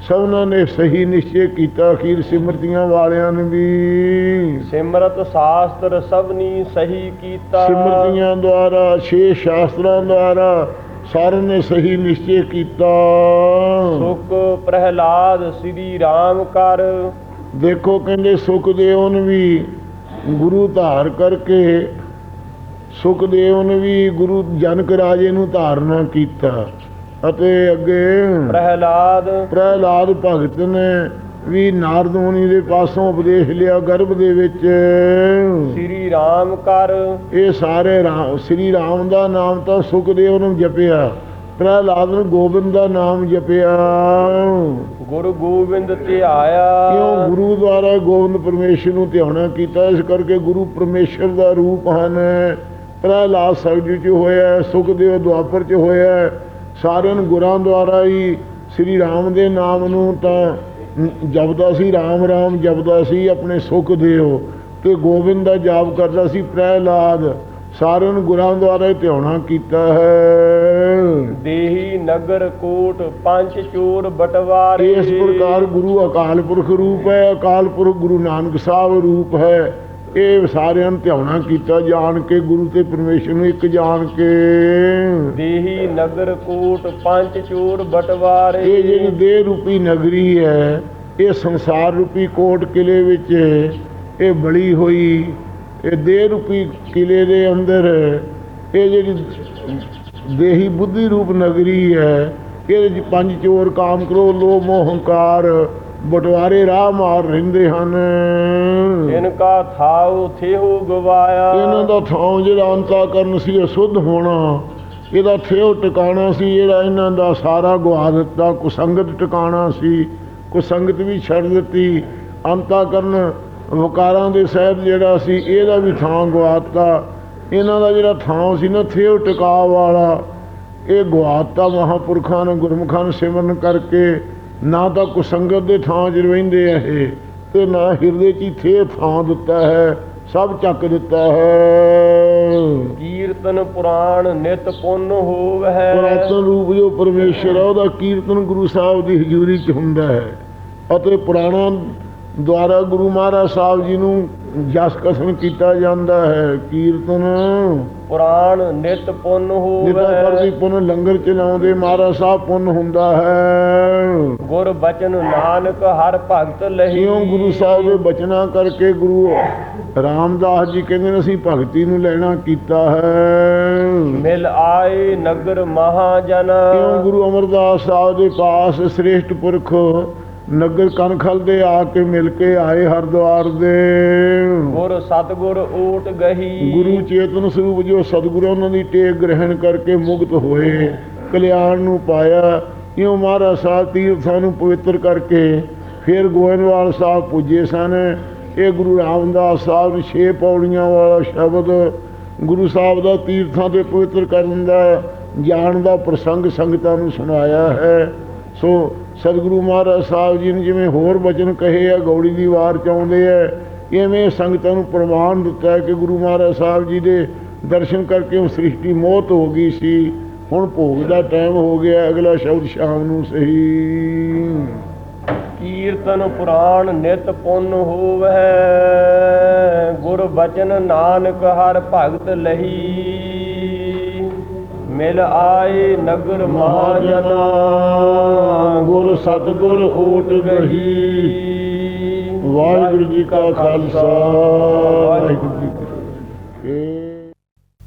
ਸਭਨਾਂ ਨੇ ਸਹੀ ਨਿਸ਼ਚੈ ਕੀਤਾ। ਅਖੀਰ ਸਿਮਰਤੀਆਂ ਵਾਲਿਆਂ ਨੇ ਵੀ ਸਿਮਰਤ ਸ਼ਾਸਤਰ ਸਭਨੀ ਸਹੀ ਕੀਤਾ। ਸਿਮਰਤੀਆਂ ਦੁਆਰਾ ਛੇ ਸ਼ਾਸਤਰਾਂ ਦੁਆਰਾ ਸਾਰਿਆਂ ਨੇ ਸਹੀ ਨਿਸ਼ਚੈ ਕੀਤਾ। ਸੁਖ ਪ੍ਰਹਿਲਾਦ ਸ੍ਰੀ ਰਾਮ ਕਰ। ਦੇਖੋ ਕਹਿੰਦੇ ਸੁਖਦੇਵ ਨੇ ਵੀ ਗੁਰੂ ਧਾਰ ਕਰਕੇ ਸੁਖਦੇਵ ਨੇ ਵੀ ਗੁਰੂ ਜਨਕ ਰਾਜੇ ਨੂੰ ਧਾਰਨਾ ਕੀਤਾ ਅਤੇ ਅੱਗੇ ਪ੍ਰਹਿਲਾਦ ਪ੍ਰਹਿਲਾਦ ਭਗਤ ਨੇ ਵੀ ਨਾਰਦ ਮੁਨੀ ਦੇ ਪਾਸੋਂ ਉਪਦੇਸ਼ ਲਿਆ ਗਰਭ ਦੇ ਵਿੱਚ। ਸ੍ਰੀ ਰਾਮ ਕਰ ਇਹ ਸਾਰੇ ਰਾਮ ਸ੍ਰੀ ਰਾਮ ਦਾ ਨਾਮ ਤਾਂ ਸੁਖਦੇਵ ਨੂੰ ਜਪਿਆ। ਪ੍ਰਹਿਲਾਦ ਨੇ ਗੋਬਿੰਦ ਦਾ ਨਾਮ ਜਪਿਆ। ਗੁਰੂ ਗੋਬਿੰਦ ਕਿਉਂ ਧਿਆਇਆ ਗੁਰੂ ਦੁਆਰਾ ਗੋਬਿੰਦ ਪਰਮੇਸ਼ਰ ਨੂੰ ਧਿਆਉਣਾ ਕੀਤਾ? ਇਸ ਕਰਕੇ ਗੁਰੂ ਪਰਮੇਸ਼ਰ ਦਾ ਰੂਪ ਹਨ। ਪ੍ਰਹਿਲਾਦ ਸਬਜੀ ਚ ਹੋਇਆ ਸੁਖਦੇਵ ਦੁਆਪਰ ਚ ਹੋਇਆ ਸਾਰਿਆਂ ਗੁਰਾਂ ਦੁਆਰਾ ਹੀ ਸ੍ਰੀ ਰਾਮ ਦੇ ਨਾਮ ਨੂੰ ਤਾਂ ਜਪਦਾ ਸੀ ਰਾਮ ਰਾਮ ਜਪਦਾ ਸੀ ਆਪਣੇ ਸੁਖਦੇਵ ਤੇ ਗੋਬਿੰਦ ਦਾ ਜਾਪ ਕਰਦਾ ਸੀ ਪ੍ਰਹਿਲਾਦ। ਸਾਰਿਆਂ ਨੂੰ ਗੁਰਾਂ ਦੁਆਰਾ ਧਿਆਉਣਾ ਕੀਤਾ ਹੈ। ਦੇਹੀ ਨਗਰ ਕੋਟ ਪੰਜ ਚੋਰ ਬਟਵਾਰੇ। ਇਸ ਪ੍ਰਕਾਰ ਗੁਰੂ ਅਕਾਲ ਪੁਰਖ ਰੂਪ ਹੈ ਅਕਾਲ ਪੁਰਖ ਗੁਰੂ ਨਾਨਕ ਸਾਹਿਬ ਰੂਪ ਹੈ। ਇਹ ਸਾਰਿਆਂ ਨੂੰ ਧਿਆਉਣਾ ਕੀਤਾ ਜਾਣ ਕੇ ਗੁਰੂ ਤੇ ਪਰਮੇਸ਼ਰ ਨੂੰ ਇੱਕ ਜਾਣ ਕੇ। ਦੇਹੀ ਨਗਰ ਕੋਟ ਪੰਜ ਚੋਰ ਬਟਵਾਰੇ। ਇਹ ਜਿਹੜੀ ਦੇਹ ਰੂਪੀ ਨਗਰੀ ਹੈ ਇਹ ਸੰਸਾਰ ਰੂਪੀ ਕੋਟ ਕਿਲੇ ਵਿੱਚ ਇਹ ਬੜੀ ਹੋਈ। ਇਹ ਦੇਹ ਰੂਪੀ ਕਿਲੇ ਦੇ ਅੰਦਰ ਇਹ ਜਿਹੜੀ ਦੇਹੀ ਬੁੱਧੀ ਰੂਪ ਨਗਰੀ ਹੈ ਇਹਦੇ ਚ ਪੰਜ ਚੋਰ ਕਾਮ ਕਰੋ ਲੋਭ ਮੋਹ ਹੰਕਾਰ ਬਟਵਾਰੇ ਰਾਹ ਮਾਰ ਰਹਿੰਦੇ ਹਨ। ਇਨਕਾ ਥਾਉ ਥੇਹੂ ਗਵਾਇਆ। ਇਹਨਾਂ ਦਾ ਥਾਂ ਜਿਹੜਾ ਅੰਤਾ ਕਰਨ ਸੀ ਅਸ਼ੁੱਧ ਹੋਣਾ। ਇਹਦਾ ਥੇਉ ਟਿਕਾਣਾ ਸੀ ਜਿਹੜਾ ਇਹਨਾਂ ਦਾ ਸਾਰਾ ਗਵਾ ਦਿੱਤਾ। ਕੁਸੰਗਤ ਟਿਕਾਣਾ ਸੀ ਕੁਸੰਗਤ ਵੀ ਛੱਡ ਦਿੱਤੀ। ਅੰਤਾ ਕਰਨ ਵਕਾਰਾਂ ਦੇ ਸਹਿਬ ਜਿਹੜਾ ਸੀ ਇਹਦਾ ਵੀ ਥਾਂ ਗਵਾਤਾ ਇਹਨਾਂ ਦਾ ਜਿਹੜਾ ਥਾਂ ਸੀ ਨਾ ਥੇਉ ਟਿਕਾ ਵਾਲਾ ਇਹ ਗਵਾਤਾ ਮਹਾਪੁਰਖਾਂ ਨੇ ਗੁਰਮੁਖਾਂ ਨੂੰ ਸਿਮਰਨ ਕਰਕੇ ਨਾ ਤਾਂ ਕੁਸੰਗਤ ਦੇ ਥਾਂ 'ਚ ਰਹਿੰਦੇ ਆ ਇਹ ਤੇ ਨਾ ਹਿਰਦੇ 'ਚ ਹੀ ਥੇ ਥਾਂ ਦਿੱਤਾ ਹੈ ਸਭ ਚੱਕ ਦਿੱਤਾ ਹੈ। ਕੀਰਤਨ ਪੁਰਾਣ ਨਿਤ ਪੁੰਨ ਹੋਵਹਿ। ਪੁਰਾਤਨ ਰੂਪ ਜੋ ਪਰਮੇਸ਼ਰ ਹੈ ਉਹਦਾ ਕੀਰਤਨ ਗੁਰੂ ਸਾਹਿਬ ਦੀ ਹਜ਼ੂਰੀ 'ਚ ਹੁੰਦਾ ਹੈ। ਅਤੇ ਪੁਰਾਣਾ ਦੁਆਰਾ ਗੁਰੂ ਮਹਾਰਾਜ ਸਾਹਿਬ ਜੀ ਨੂੰ ਜਸ ਕਸਮ ਕੀਤਾ ਜਾਂਦਾ ਹੈ ਕੀਰਤਨ। ਪੁਰਾਣ ਨਿਤ ਪੁੰਨ ਜਿੱਦਾਂ ਕਰਦੀ ਹੋਵਹਿ ਪੁੰਨ ਲੰਗਰ ਚਲਾਉਂਦੇ ਮਹਾਰਾਜ ਸਾਹਿਬ ਪੁੰਨ ਹੁੰਦਾ ਹੈ। ਗੁਰ ਬਚਨ ਨਾਨਕ ਹਰ ਭਗਤ ਲਹੀ ਇਉਂ ਗੁਰੂ ਸਾਹਿਬ ਦੇ ਬਚਨਾਂ ਕਰਕੇ ਗੁਰੂ ਰਾਮਦਾਸ ਜੀ ਕਹਿੰਦੇ ਨੇ ਅਸੀਂ ਭਗਤੀ ਨੂੰ ਲੈਣਾ ਕੀਤਾ ਹੈ। ਮਿਲ ਆਏ ਨਗਰ ਮਹਾਜਨ। ਕਿਉਂ ਗੁਰੂ ਅਮਰਦਾਸ ਸਾਹਿਬ ਦੇ ਪਾਸ ਸ੍ਰੇਸ਼ਟ ਪੁਰਖ ਨਗਰ ਕਨਖਲ ਦੇ ਆ ਕੇ ਮਿਲ ਕੇ ਆਏ ਹਰਦੁਆਰ ਦੇ। ਗੁਰ ਸਤਗੁਰ ਓਟ ਗਹੀ। ਗੁਰੂ ਚੇਤਨ ਸਰੂਪ ਜੋ ਸਤਿਗੁਰੂ ਉਹਨਾਂ ਦੀ ਟੇਕ ਗ੍ਰਹਿਣ ਕਰਕੇ ਮੁਕਤ ਹੋਏ ਕਲਿਆਣ ਨੂੰ ਪਾਇਆ ਇਉਂ ਮਹਾਰਾਜ ਸਾਹਿਬ ਤੀਰਥਾਂ ਨੂੰ ਪਵਿੱਤਰ ਕਰਕੇ ਫਿਰ ਗੋਇੰਦਵਾਲ ਸਾਹਿਬ ਪੁੱਜੇ ਸਨ। ਇਹ ਗੁਰੂ ਰਾਮਦਾਸ ਸਾਹਿਬ ਨੇ ਛੇ ਪੌੜੀਆਂ ਵਾਲਾ ਸ਼ਬਦ ਗੁਰੂ ਸਾਹਿਬ ਦਾ ਤੀਰਥਾਂ ਤੇ ਪਵਿੱਤਰ ਕਰਨ ਦਾ ਜਾਣ ਦਾ ਪ੍ਰਸੰਗ ਸੰਗਤਾਂ ਨੂੰ ਸੁਣਾਇਆ ਹੈ। ਸੋ ਸਤਿਗੁਰੂ ਮਹਾਰਾਜ ਸਾਹਿਬ ਜੀ ਨੇ ਜਿਵੇਂ ਹੋਰ ਬਚਨ ਕਹੇ ਆ, ਗੌੜੀ ਦੀ ਵਾਰ ਚ ਆਉਂਦੇ ਆ, ਇਵੇਂ ਸੰਗਤਾਂ ਨੂੰ ਪ੍ਰਮਾਣ ਦਿੱਤਾ ਕਿ ਗੁਰੂ ਮਹਾਰਾਜ ਸਾਹਿਬ ਜੀ ਦੇ ਦਰਸ਼ਨ ਕਰਕੇ ਉਹ ਸ੍ਰਿਸ਼ਟੀ ਮੋਹਤ ਹੋ ਗਈ ਸੀ। ਹੁਣ ਭੋਗ ਦਾ ਟਾਈਮ ਹੋ ਗਿਆ, ਅਗਲਾ ਸ਼ਬਦ ਸ਼ਾਮ ਨੂੰ ਸਹੀ। ਕੀਰਤਨ ਪੁਰਾਣ ਨਿਤ ਪੁੰਨ ਹੋਵੈ, ਗੁਰ ਬਚਨ ਨਾਨਕ ਹਰ ਭਗਤ ਲਹੀ। ਮਿਲ ਆਏ ਨਗਰ ਮਹਾਜਨਾ ਗੁਰ ਸਤਗੁਰ ਓਟ ਗਹੀ। ਵਾਹਿਗੁਰੂ ਜੀ ਕਾ ਖਾਲਸਾ। ਵਾਹਿਗੁਰੂ